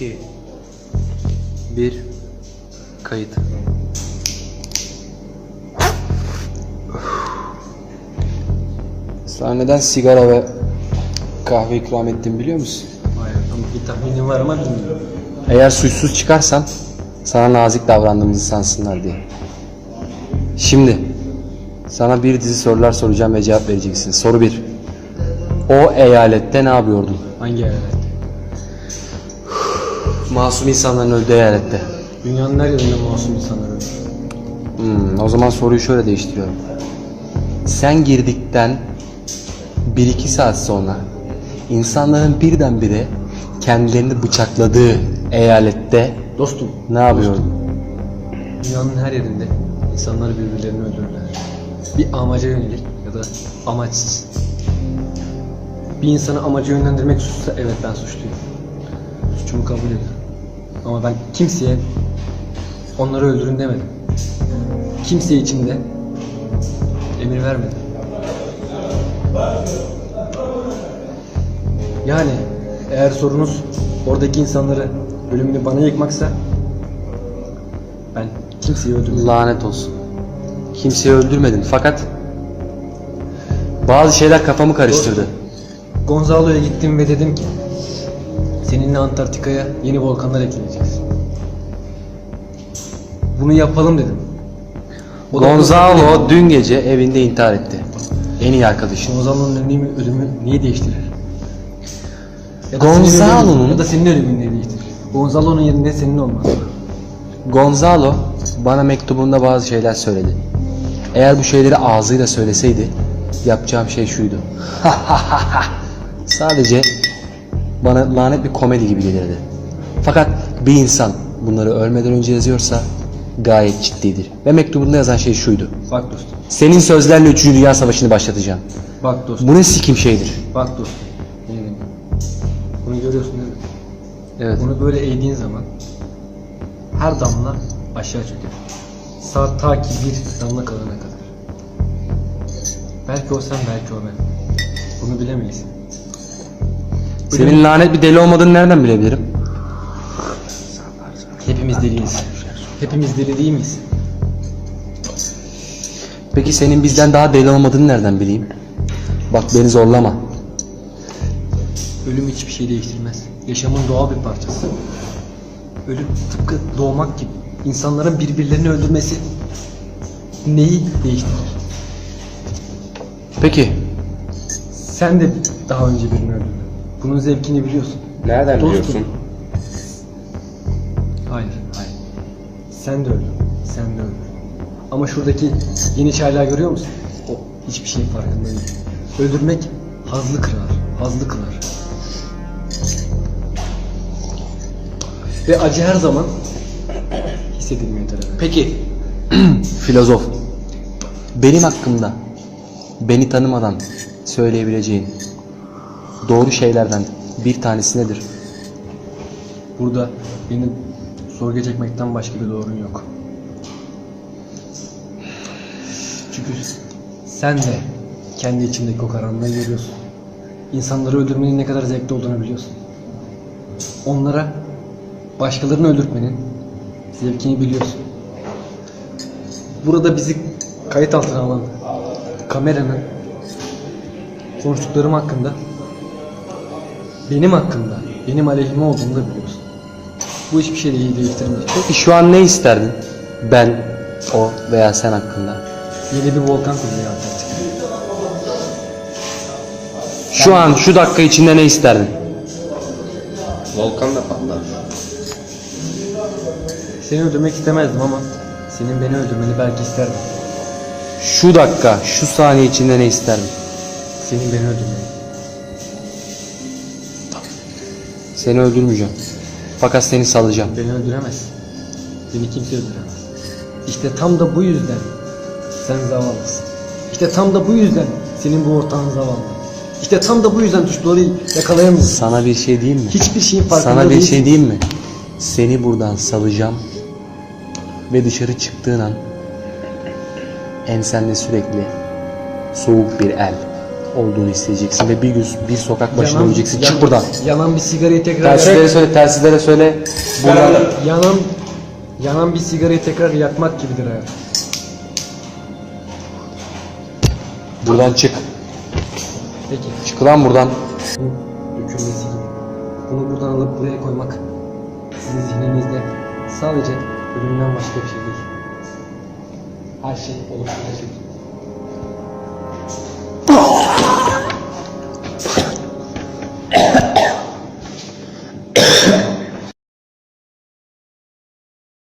2 1 Kayıt Sana neden sigara ve kahve ikram ettim biliyor musun? Hayır ama bir tahminim var ama bilmiyorum. Eğer suçsuz çıkarsan sana nazik davrandığımızı sansınlar diye. Şimdi sana bir dizi sorular soracağım ve cevap vereceksin. Soru 1. O eyalette ne yapıyordun? Hangi eyalet? Masum insanların öldüğü eyalette. Dünyanın her yerinde masum insanlar ölür. Hmm, o zaman soruyu şöyle değiştiriyorum. Sen girdikten 1-2 saat sonra insanların birdenbire kendilerini bıçakladığı eyalette Dostum, ne yapıyordun? dünyanın her yerinde insanlar birbirlerini öldürürler. Bir amaca yönelik ya da amaçsız. Bir insanı amaca yönlendirmek suçsa evet ben suçluyum. Suçumu kabul ediyorum. Ama ben kimseye onları öldürün demedim. Kimseye içimde emir vermedim. Yani eğer sorunuz oradaki insanları ölümünü bana yıkmaksa ben kimseyi öldürmedim. Lanet olsun. Kimseyi öldürmedin fakat bazı şeyler kafamı karıştırdı. Gonzalo'ya gittim ve dedim ki seninle Antarktika'ya yeni volkanlar ekleyeceğiz. Bunu yapalım dedim. O da Gonzalo dün gece evinde intihar etti. En iyi arkadaşın. Gonzalo'nun ölümü, ölümü niye değiştirir? Ya da Gonzalo'nun- senin ölümün- ya da senin ölümün niye değiştirir? Gonzalo'nun yerinde senin olmaz. Gonzalo bana mektubunda bazı şeyler söyledi. Eğer bu şeyleri ağzıyla söyleseydi yapacağım şey şuydu. Sadece bana lanet bir komedi gibi gelirdi. Fakat bir insan bunları ölmeden önce yazıyorsa gayet ciddidir. Ve mektubunda yazan şey şuydu. Bak dostum. Senin sözlerle 3. Dünya Savaşı'nı başlatacağım. Bak dostum. Bu ne sikim şeydir? Bak dostum. Bunu görüyorsun değil mi? Evet. Bunu böyle eğdiğin zaman her damla aşağı çöker. Sağ ta ki bir damla kalana kadar. Belki o sen belki o ben. Bunu bilemeyiz. Senin lanet bir deli olmadığını nereden bilebilirim? Hepimiz deliyiz. Hepimiz deli değil miyiz? Peki senin bizden daha deli olmadığını nereden bileyim? Bak beni zorlama. Ölüm hiçbir şey değiştirmez. Yaşamın doğal bir parçası. Ölüm tıpkı doğmak gibi. İnsanların birbirlerini öldürmesi neyi değiştirir? Peki Sen de daha önce birini öldürdün. Bunun zevkini biliyorsun. nereden Dostum. Hayır, hayır. Sen de öldün. Sen de öldün. Ama şuradaki yeni çaylağı görüyor musun? O hiçbir şeyin farkında değil. Öldürmek hazlı kırar, hazlı kılar. Ve acı her zaman hissedilmiyor tarafı. Peki filozof benim hakkımda beni tanımadan söyleyebileceğin doğru şeylerden bir tanesi nedir? Burada beni sorguya çekmekten başka bir doğrun yok. Çünkü sen de kendi içindeki o karanlığı görüyorsun. İnsanları öldürmenin ne kadar zevkli olduğunu biliyorsun. Onlara başkalarını öldürtmenin zevkini biliyorsun. Burada bizi kayıt altına alan kameranın konuştuklarım hakkında benim hakkında, benim aleyhime olduğunu da biliyorsun. Bu hiçbir şey değil değiştirmeyecek. Peki şu an ne isterdin? Ben, o veya sen hakkında. Yeni bir volkan kuruluyor Antarktika. Şu an şu dakika içinde ne isterdin? Volkan da patlar. Seni öldürmek istemezdim ama senin beni öldürmeni belki isterdim. Şu dakika, şu saniye içinde ne isterdin? Senin beni öldürmeni. Seni öldürmeyeceğim. Fakat seni salacağım. Beni öldüremez. Beni kimse öldüremez. İşte tam da bu yüzden sen zavallısın. İşte tam da bu yüzden senin bu ortağın zavallı. İşte tam da bu yüzden suçluları yakalayamıyorsun. Sana bir şey diyeyim mi? Hiçbir şeyin farkında Sana bir değilsin. şey diyeyim mi? Seni buradan salacağım ve dışarı çıktığın an ensende sürekli soğuk bir el, olduğunu isteyeceksin ve bir gün bir sokak başına Yanan- öleceksin. Çık yan- buradan. Yanan bir sigarayı tekrar Telsizlere söyle, telsizlere söyle. Buradan yanan yanan bir sigarayı tekrar yakmak gibidir hayat. buradan çık. Peki. Çık lan buradan. Dökülmesi gibi. Bunu buradan alıp buraya koymak sizin zihninizde sadece ölümden başka bir şey değil. Her şey oluşturacak.